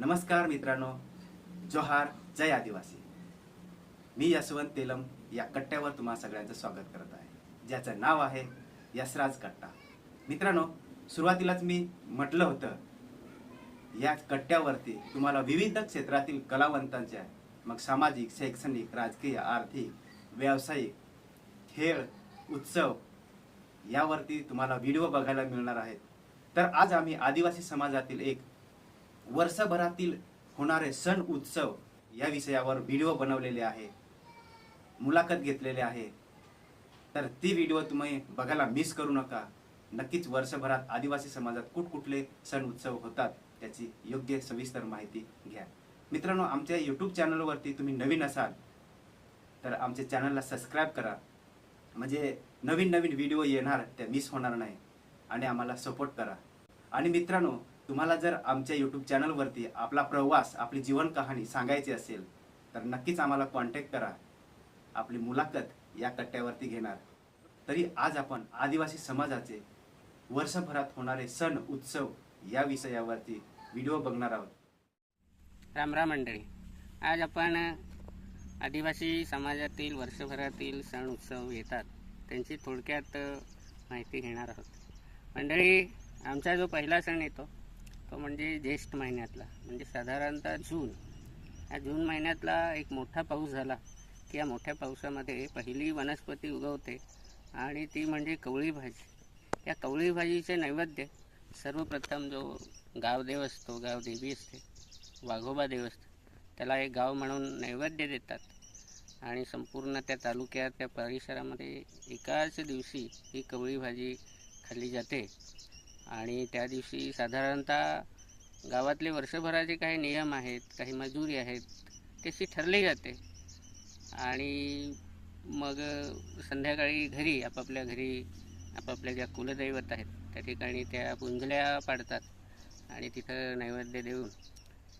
नमस्कार मित्रांनो. जोहार. जय आदिवासी. मी यशवंत तेलम. या कट्ट्यावर तुम्हा सगळ्यांचं स्वागत करत आहे. ज्याचं नाव आहे यशराज कट्टा. मित्रांनो सुरुवातीलाच मी म्हटलं होतं या कट्ट्यावरती तुम्हाला विविध क्षेत्रातील कलावंतांच्या मग सामाजिक शैक्षणिक राजकीय आर्थिक व्यावसायिक खेळ उत्सव यावरती तुम्हाला व्हिडिओ बघायला मिळणार आहेत. तर आज आम्ही आदिवासी समाजातील एक वर्षभरातील होणारे सण उत्सव या विषयावर व्हिडिओ बनवलेले आहे. मुलाखत घेतलेले आहे. तर ती व्हिडिओ तुम्ही बघायला मिस करू नका. नक्कीच वर्षभरात आदिवासी समाजात कुठकुठले सण उत्सव होतात. त्याची योग्य सविस्तर माहिती घ्या. मित्रांनो आमच्या यूट्यूब चॅनलवरती तुम्ही नवीन असाल तर आमच्या चॅनलला सबस्क्राईब करा. म्हणजे नवीन नवीन व्हिडिओ येणार त्या मिस होणार नाही. आणि आम्हाला सपोर्ट करा. आणि मित्रांनो तुम्हाला जर आमच्या यूट्यूब चॅनलवरती आपला प्रवास आपली जीवन कहाणी सांगायची असेल तर नक्कीच आम्हाला कॉन्टॅक्ट करा. आपली मुलाखत या कट्ट्यावरती घेणार. तरी आज आपण आदिवासी समाजाचे वर्षभरात होणारे सण उत्सव या विषयावरती व्हिडिओ बघणार आहोत. रामराम मंडळी. आज आपण आदिवासी समाजातील वर्षभरातील सण उत्सव येतात त्यांची थोडक्यात माहिती घेणार आहोत. मंडळी आमचा जो पहिला सण येतो तो म्हणजे ज्येष्ठ महिन्यातला म्हणजे साधारणतः जून. या जून महिन्यातला एक मोठा पाऊस झाला की या मोठ्या पावसामध्ये पहिली वनस्पती उगवते आणि ती म्हणजे कवळी भाजी या कवळी भाजीचे नैवेद्य सर्वप्रथम जो गावदेव असतो गावदेवी असते वाघोबा देव असतं त्याला एक गाव म्हणून नैवेद्य देतात. आणि संपूर्ण त्या तालुक्यात त्या परिसरामध्ये एकाच दिवशी ही कवळी भाजी खाल्ली जाते. आणि त्या दिवशी साधारणतः गावातले वर्षभराचे काही नियम आहेत काही मजुरी आहेत तशी ठरली जाते. आणि मग संध्याकाळी घरी आपापल्या घरी आपापल्या ज्या कुलदैवत आहेत त्या ठिकाणी त्या पुंजल्या पाडतात आणि तिथं नैवेद्य देऊन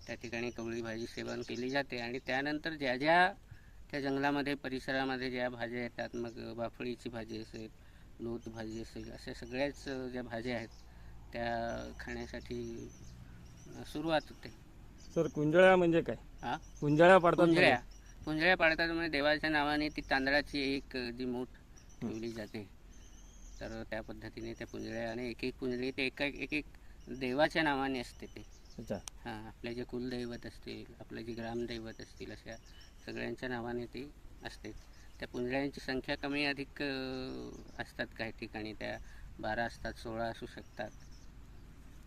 त्या ठिकाणी कवळी भाजी सेवन केली जाते. आणि त्यानंतर ज्या ज्या त्या जंगलामध्ये परिसरामध्ये ज्या भाज्या येतात मग बाफळीची भाजी असेल लोत भाजी असेल अशा सगळ्याच ज्या भाज्या आहेत त्या खाण्यासाठी सुरुवात होते. सर कुंजळ्या म्हणजे काय? हा? कुंजळ्या पडतात पुंजळ्या पुंजळ्या पाडतात म्हणजे देवाच्या नावाने ती तांदळाची एक जी मूठ ठेवली जाते. तर त्या पद्धतीने त्या पुंजळ्या आणि एक एक पुंजळी ते एक एक एक देवाच्या नावाने असते ते. अच्छा. हां आपले जे कुलदैवत असतील आपले जे ग्रामदैवत असतील अशा सगळ्यांच्या नावाने ती असते. त्या पुंजळ्यांची संख्या कमी अधिक असतात काही ठिकाणी. त्या बारा असतात सोळा असू शकतात.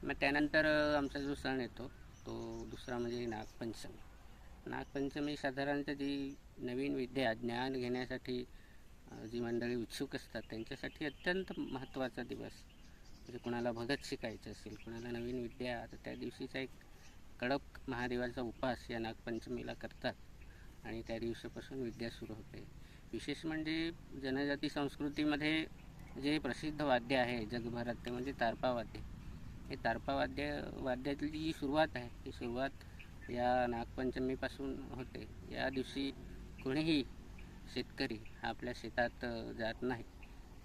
मग त्यानंतर आमचा जो सण येतो तो दुसरा म्हणजे नागपंचमी. नागपंचमी साधारणतः जी नवीन विद्या ज्ञान घेण्यासाठी जी मंडळी उत्सुक असतात त्यांच्यासाठी अत्यंत महत्त्वाचा दिवस. म्हणजे कुणाला भगत शिकायचं असेल कुणाला नवीन विद्या तर त्या दिवशीचा एक कडक महादेवाचा उपास या नागपंचमीला करतात. आणि त्या दिवसापासून विद्या सुरू होते. विशेष म्हणजे जनजाती संस्कृतीमध्ये जे प्रसिद्ध वाद्य आहे जगभरात ते म्हणजे तारपा वाद्य हे तारपा वाद्य वाद्यातली जी सुरुवात आहे ती सुरुवात या नागपंचमीपासून होते. या दिवशी कोणीही शेतकरी हा आपल्या शेतात जात नाही.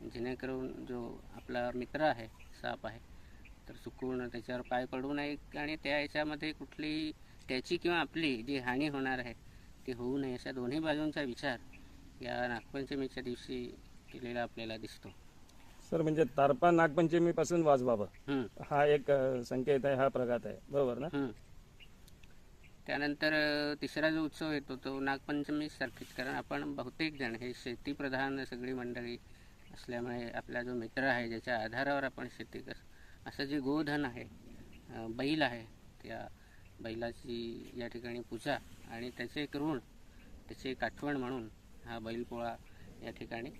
जेणेकरून जो आपला मित्र आहे साप आहे तर चुकून त्याच्यावर पाय पडू नये आणि त्या याच्यामध्ये कुठलीही त्याची किंवा आपली जी हानी होणार आहे ती होऊ नये अशा दोन्ही बाजूंचा विचार या नागपंचमीच्या दिवशी केलेला आपल्याला दिसतो. सर म्हणजे तारपा नागपंचमी पासून वाजवावं हं, हा एक अ, संकेत आहे हा प्रघात आहे. बरोबर ना. त्यानंतर अ, तिसरा जो उत्सव येतो तो नागपंचमी सारखीच कारण आपण बहुतेक जण हे शेतीप्रधान सगळी मंडळी असल्यामुळे आपला जो मित्र आहे ज्याच्या आधारावर आपण शेती कर असं जे गोधन आहे अ, बैल आहे त्या बैलाची या ठिकाणी पूजा आणि त्याचे एक ऋण त्याची एक आठवण म्हणून हा बैलपोळा या ठिकाणी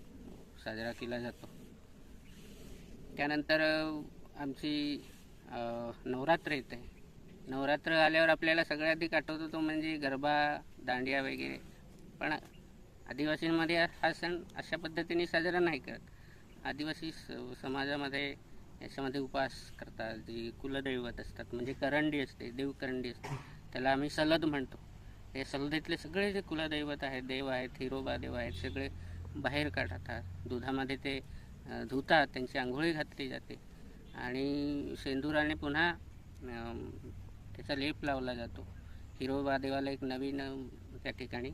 साजरा केला जातो. त्यानंतर आमची नवरात्र येते. नवरात्र आल्यावर आपल्याला सगळ्यात अधिक आठवतो तो म्हणजे गरबा दांडिया वगैरे. पण आदिवासींमध्ये हा सण अशा पद्धतीने साजरा नाही करत. आदिवासी स- समाजामध्ये याच्यामध्ये उपास करतात जी कुलदैवत असतात. म्हणजे करंडी असते देवकरंडी असते. त्याला आम्ही सलद म्हणतो. हे सलदेतले सगळे जे कुलदैवत आहेत देव आहेत हिरोबा देव आहेत सगळे बाहेर काढतात. दुधामध्ये ते धुतात त्यांची आंघोळी घातली जाते. आणि सेंदुराने पुन्हा त्याचा लेप लावला जातो. हिरो महादेवाला एक नवीन त्या ठिकाणी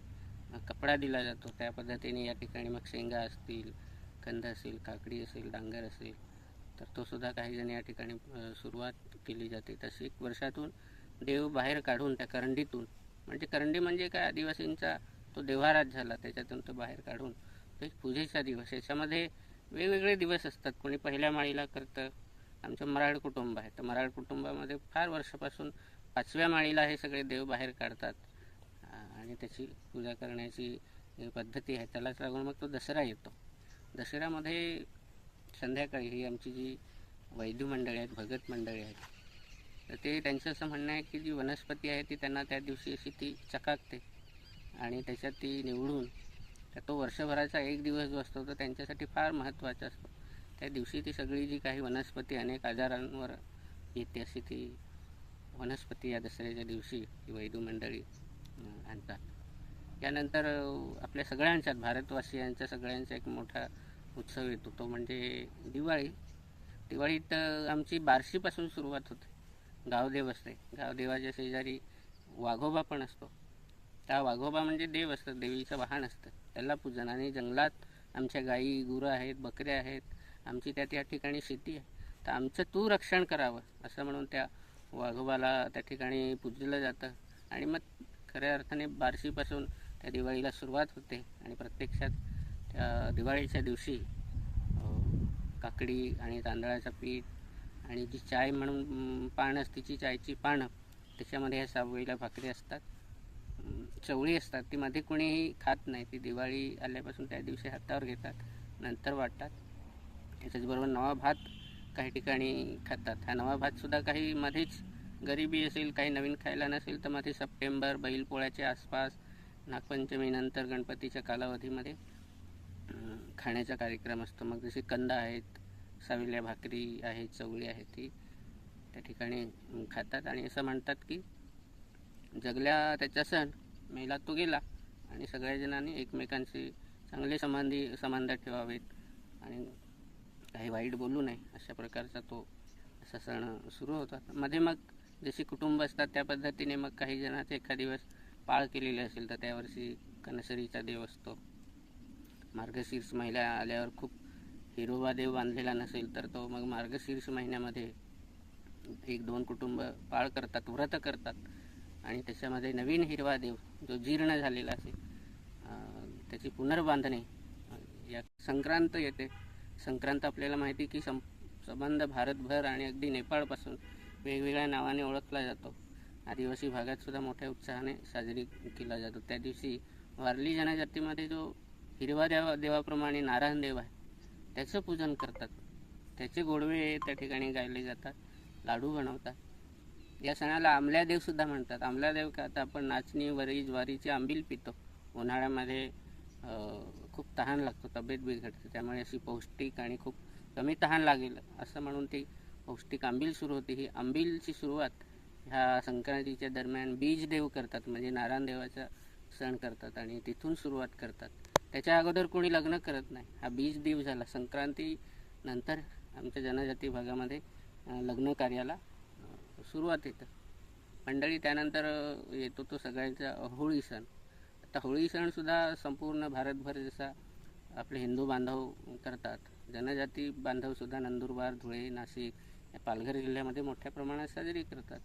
कपडा दिला जातो. त्या पद्धतीने या ठिकाणी मग शेंगा असतील कंद असेल काकडी असेल डांगर असेल तर तो सुद्धा काही जण या ठिकाणी सुरुवात केली जाते. तशी एक वर्षातून देव बाहेर काढून त्या करंडीतून म्हणजे करंडी म्हणजे काय? आदिवासींचा तो देवाराज झाला. त्याच्यातून तो बाहेर काढून तो एक पूजेचा दिवस. याच्यामध्ये वेगवेगळे दिवस असतात. कोणी पहिल्या माळीला करतं. आमचं मराड कुटुंब आहे. तर मराड कुटुंबामध्ये फार वर्षापासून पाचव्या माळीला हे सगळे देव बाहेर काढतात. आणि त्याची पूजा करण्याची जी पद्धती आहे त्यालाच लागून मग तो दसरा येतो. दसऱ्यामध्ये संध्याकाळी ही आमची जी वैद्य मंडळी आहेत भगत मंडळी आहेत तर ते त्यांचं असं म्हणणं आहे की जी वनस्पती आहे ती त्यांना त्या दिवशी अशी ती चकाकते. आणि त्याच्यात ती निवडून तर तो वर्षभराचा एक दिवस जो असतो तो त्यांच्यासाठी फार महत्त्वाचा असतो. त्या दिवशी ती सगळी जी काही वनस्पती अनेक आजारांवर येते अशी ती वनस्पती या दसऱ्याच्या दिवशी ही वैदू मंडळी आणतात. यानंतर आपल्या सगळ्यांच्यात भारतवासियांचा सगळ्यांचा एक मोठा उत्सव येतो. तो म्हणजे दिवाळी. दिवाळीत आमची बार्शीपासून सुरुवात होते. गावदेव असते. गावदेवाच्या शेजारी वाघोबा पण असतो. त्या वाघोबा म्हणजे देव असतं देवीचं वाहन असतं. त्याला पूजन. आणि जंगलात आमच्या गाई गुरं आहेत बकऱ्या आहेत. आमची त्या त्या ठिकाणी शेती आहे. तर आमचं तू रक्षण करावं असं म्हणून त्या वाघोबाला त्या ठिकाणी पूजलं जातं. आणि मग खऱ्या अर्थाने बार्शीपासून त्या दिवाळीला सुरुवात होते. आणि प्रत्यक्षात त्या दिवाळीच्या दिवशी काकडी आणि तांदळाचं पीठ आणि जी चाय म्हणून पानं असते तिची चायची पानं त्याच्यामध्ये ह्या सावळीला भाकरी असतात. चवळी असतात ती मध्ये कोणीही खात नाही. ती दिवाळी आल्यापासून त्या दिवशी हातावर घेतात नंतर वाटतात. त्याच्याचबरोबर नवा भात काही ठिकाणी खातात. हा नवा भातसुद्धा काही मध्येच गरिबी असेल काही नवीन खायला नसेल तर मध्ये सप्टेंबर बैलपोळ्याच्या आसपास नागपंचमीनंतर गणपतीच्या कालावधीमध्ये खाण्याचा कार्यक्रम असतो. मग जसे कंद आहेत साविल्या भाकरी आहेत चवळी आहे ती त्या ठिकाणी खातात. आणि असं म्हणतात की जगल्या त्याचा सण मेला तो गेला आणि सगळ्या जणांनी एकमेकांशी चांगले संबंधी संबंध ठेवावेत. आणि काही वाईट बोलू नये अशा प्रकारचा तो असा सण सुरू होता. मध्ये मग जशी कुटुंब असतात त्या पद्धतीने मग काही जणांचे एखाद दिवस पाळ केलेले असेल तर त्यावर्षी कनसरीचा देव असतो. मार्गशीर्ष महिला आल्यावर खूप हिरोबा देव बांधलेला नसेल तर तो मग मार्गशीर्ष महिन्यामध्ये एक दोन कुटुंब पाळ करतात व्रत करतात. आणि त्याच्यामध्ये नवीन हिरवा देव जो जीर्ण झालेला असेल त्याची पुनर्बांधणी या संक्रांत येते. संक्रांत आपल्याला माहिती की सं संबंध भारतभर आणि अगदी नेपाळपासून वेगवेगळ्या नावाने ओळखला जातो. आदिवासी भागात सुद्धा मोठ्या उत्साहाने साजरी केला जातो. त्या दिवशी वारली जनजातीमध्ये जो हिरवा देवा देवाप्रमाणे नारायण देव आहे त्याचं पूजन करतात. त्याचे गोडवे त्या ठिकाणी गायले जातात लाडू बनवतात. या सणाला आमल्या देव सुद्धा म्हणतात. आमल्या देव का आता आपण नाचणी वरी ज्वारीची आंबील पितो. उन्हाळ्यामध्ये खूप तहान लागतो तब्येत बिघडते. त्यामुळे अशी पौष्टिक आणि खूप कमी तहान लागेल असं म्हणून ती पौष्टिक आंबील सुरू होते. ही आंबीलची सुरुवात ह्या संक्रांतीच्या दरम्यान बीज देव करतात. म्हणजे नारायण देवाचा सण करतात आणि तिथून सुरुवात करतात. त्याच्या अगोदर कोणी लग्न करत नाही. हा बीज देव झाला. संक्रांती नंतर आमच्या जनजाती भागामध्ये लग्न कार्याला सुरुवात येतं. मंडळी त्यानंतर येतो तो सगळ्यांचा होळी सण. आता होळी सणसुद्धा संपूर्ण भारतभर जसा आपले हिंदू बांधव करतात जनजाती बांधवसुद्धा नंदुरबार धुळे नाशिक या पालघर जिल्ह्यामध्ये मोठ्या प्रमाणात साजरी करतात.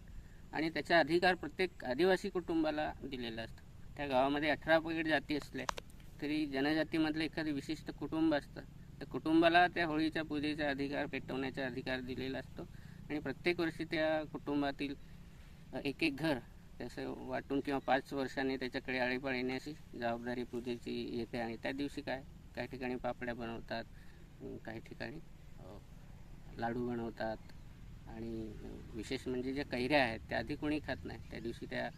आणि त्याचा अधिकार प्रत्येक आदिवासी कुटुंबाला दिलेला असतो. त्या गावामध्ये अठरा पगड जाती असल्या तरी जनजातीमधलं एखादं विशिष्ट कुटुंब असतं. त्या कुटुंबाला त्या होळीच्या पूजेचा अधिकार पेटवण्याचा अधिकार दिलेला असतो. आणि प्रत्येक वर्षी त्या कुटुंबातील एक एक घर त्याचं वाटून किंवा पाच वर्षांनी त्याच्याकडे आळीपाळ येण्याची जबाबदारी पूजेची येते. आणि त्या दिवशी काय? काही ठिकाणी पापड्या बनवतात काही ठिकाणी लाडू बनवतात. आणि विशेष म्हणजे ज्या कैऱ्या आहेत त्या आधी कोणी खात नाही. त्या दिवशी त्या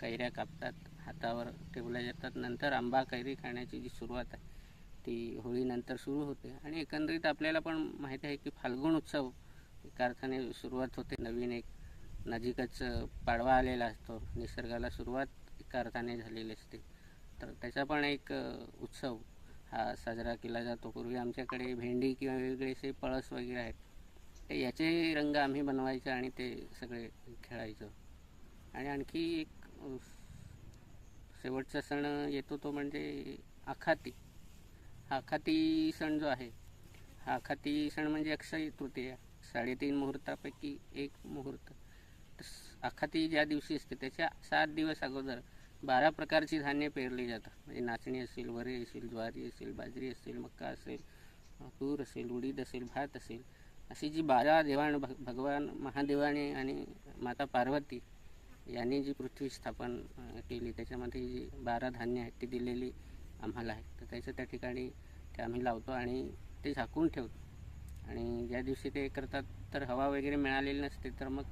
कैऱ्या कापतात हातावर ठेवल्या जातात. नंतर आंबा कैरी खाण्याची जी सुरुवात आहे ती होळीनंतर सुरू होते. आणि एकंदरीत आपल्याला पण माहिती आहे की फाल्गुन उत्सव कारखाने सुरुवात होते. नवीन एक नजीकच पाडवा आलेला असतो. निसर्गाला सुरुवात कारखाने झालेली असते. तर त्याचा पण एक उत्सव हा साजरा केला जातो. पूर्वी आमच्याकडे भेंडी किंवा वेगवेगळे असे पळस वगैरे आहेत. ते याचे रंग आम्ही बनवायचे आणि ते सगळे खेळायचो. आणि आणखी एक शेवटचा सण येतो तो म्हणजे आखाती. हा आखाती सण जो आहे हा आखाती सण म्हणजे अक्षय तृतीया साडेतीन मुहूर्तापैकी एक मुहूर्त. तर आखाती ज्या दिवशी असते त्याच्या सात दिवस अगोदर बारा प्रकारची धान्य पेरली जातात. म्हणजे नाचणी असेल वरे असेल ज्वारी असेल बाजरी असेल मक्का असेल तूर असेल उडीद असेल भात असेल अशी जी बारा देवाण भग भगवान महादेवाने आणि माता पार्वती यांनी जी पृथ्वी स्थापन केली त्याच्यामध्ये जी बारा धान्य आहेत ती दिलेली आम्हाला आहे तर त्याचं त्या ठिकाणी ते आम्ही लावतो आणि ते झाकून ठेवतो. आणि ज्या दिवशी ते करतात तर हवा वगैरे मिळालेली नसते तर मग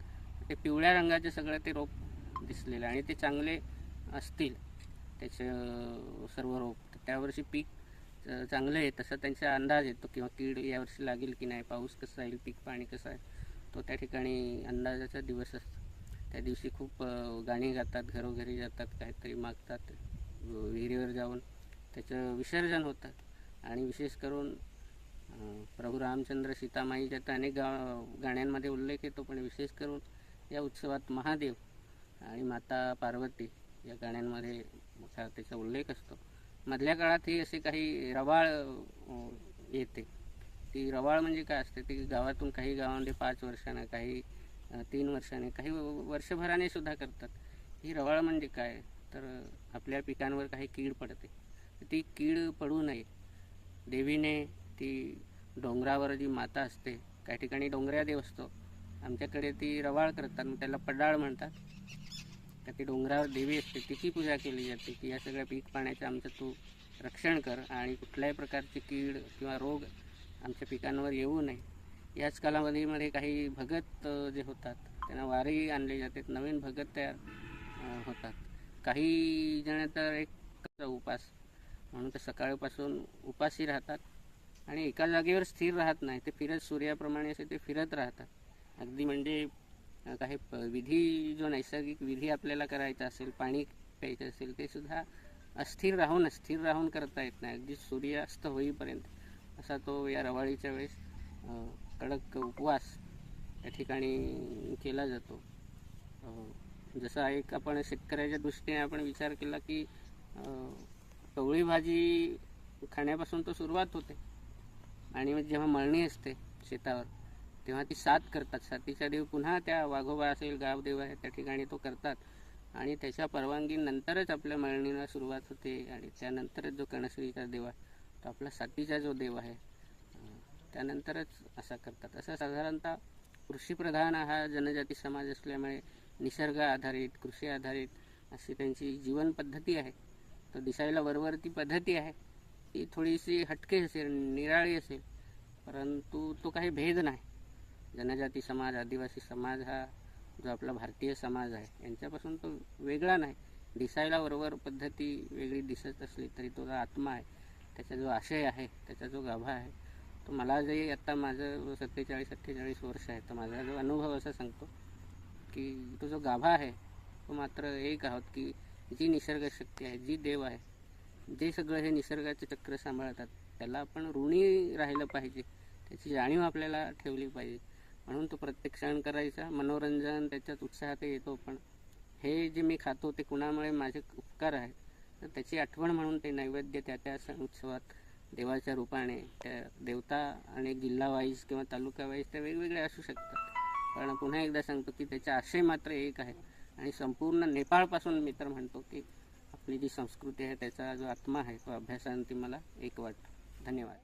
ते पिवळ्या रंगाचे सगळं ते रोप दिसलेलं आणि ते चांगले असतील त्याचे सर्व रोप. त्यावर्षी पीक चांगलं आहे तसं त्यांचा अंदाज येतो किंवा कीड यावर्षी लागेल की नाही पाऊस कसा येईल पीक पाणी कसं आहे तो त्या ठिकाणी अंदाजाचा दिवस असतो. त्या दिवशी खूप गाणी गातात घरोघरी जातात काहीतरी मागतात विहिरीवर जाऊन त्याचं विसर्जन होतं. आणि विशेष करून प्रभू रामचंद्र सीतामाईच्या ज्याचा अनेक गा गाण्यांमध्ये उल्लेख येतो पण विशेष करून या उत्सवात महादेव आणि माता पार्वती या गाण्यांमध्ये मोठा त्याचा उल्लेख असतो. मधल्या काळात ही असे काही रवाळ येते. ती रवाळ म्हणजे काय असते? ती गावातून काही गावामध्ये पाच वर्षानं काही तीन वर्षाने काही व- वर्षभराने सुद्धा करतात. ही रवाळ म्हणजे काय? तर आपल्या पिकांवर काही कीड पडते. ती कीड पडू नये. देवीने ती डोंगरावर जी माता असते काही ठिकाणी डोंगऱ्या देव असतो. आमच्याकडे ती रवाळ करतात मग त्याला पडाळ म्हणतात. तर ती डोंगरावर देवी असते तिची पूजा केली जाते की या सगळ्या पीक पाण्याचं आमचं तू रक्षण कर आणि कुठल्याही प्रकारची कीड किंवा रोग आमच्या पिकांवर येऊ नये. याच कालावधीमध्ये काही भगत जे होतात त्यांना वारी आणले जाते नवीन भगत तयार होतात. काही जण तर एक उपास म्हणून ते सकाळपासून उपासी राहतात. आणि एका जागेवर स्थिर राहत नाही ते फिरत सूर्याप्रमाणे असे ते फिरत राहतात. अगदी म्हणजे काही प- विधी जो नैसर्गिक विधी आपल्याला करायचा असेल पाणी प्यायचं असेल ते सुद्धा अस्थिर राहून अस्थिर राहून करता येत नाही. अगदी सूर्यास्त होईपर्यंत. असा तो या रवाळीच्या वेळेस कडक उपवास त्या ठिकाणी केला जातो. जसं जसा एक आपण शेतकऱ्याच्या दृष्टीने आपण विचार केला की कवळी भाजी खाण्यापासून तर सुरुवात होते. आणि मग जेव्हा मळणी असते शेतावर तेव्हा ती सात करतात. सातीचा देव पुन्हा त्या वाघोबा असेल गावदेव आहे त्या ठिकाणी तो करतात. आणि त्याच्या परवानगीनंतरच आपल्या मळणीला सुरुवात होते आणि त्यानंतरच जो कणश्रीचा देव आहे तो आपला सातीचा जो देव आहे त्यानंतरच असा करतात. असं साधारणतः कृषीप्रधान हा जनजाती समाज असल्यामुळे निसर्ग आधारित कृषी आधारित अशी त्यांची जीवनपद्धती आहे. तो दिसायला वरवरती पद्धती आहे. ती थोडीशी हटके असेल निराळी असेल परंतु तो काही भेद नाही. जनजाती समाज आदिवासी समाज हा जो आपला भारतीय समाज आहे यांच्यापासून तो वेगळा नाही. दिसायला वरवर पद्धती वेगळी दिसत असली तरी तो जो आत्मा आहे त्याचा जो आशय आहे त्याचा जो गाभा आहे तो मला जे आत्ता माझं सत्तेचाळीस अठ्ठेचाळीस वर्ष आहे तर माझा जो अनुभव असा सांगतो की तो जो गाभा आहे तो मात्र एक आहोत की जी निसर्ग शक्ती आहे जी देव आहे जे सगळं हे निसर्गाचे चक्र सांभाळतात त्याला आपण ऋणी राहिलं पाहिजे. त्याची जाणीव आपल्याला ठेवली पाहिजे. म्हणून तो प्रत्येक क्षण करायचा मनोरंजन त्याच्यात उत्साहात येतो पण. हे जे मी खातो ते कुणामुळे माझे उपकार आहेत? तर त्याची आठवण म्हणून ते नैवेद्य त्या त्या सण उत्सवात देवाच्या रूपाने त्या देवता आणि जिल्हा वाईज किंवा तालुका वाईज त्या वेगवेगळ्या असू शकतात. पण पुन्हा एकदा सांगतो की त्याचा आशय मात्र एक आहे. आणि संपूर्ण नेपाळपासून मी तर म्हणतो की आपली जी संस्कृती आहे त्याचा जो आत्मा आहे तो अभ्यासांती मला एक वाटतो. धन्यवाद.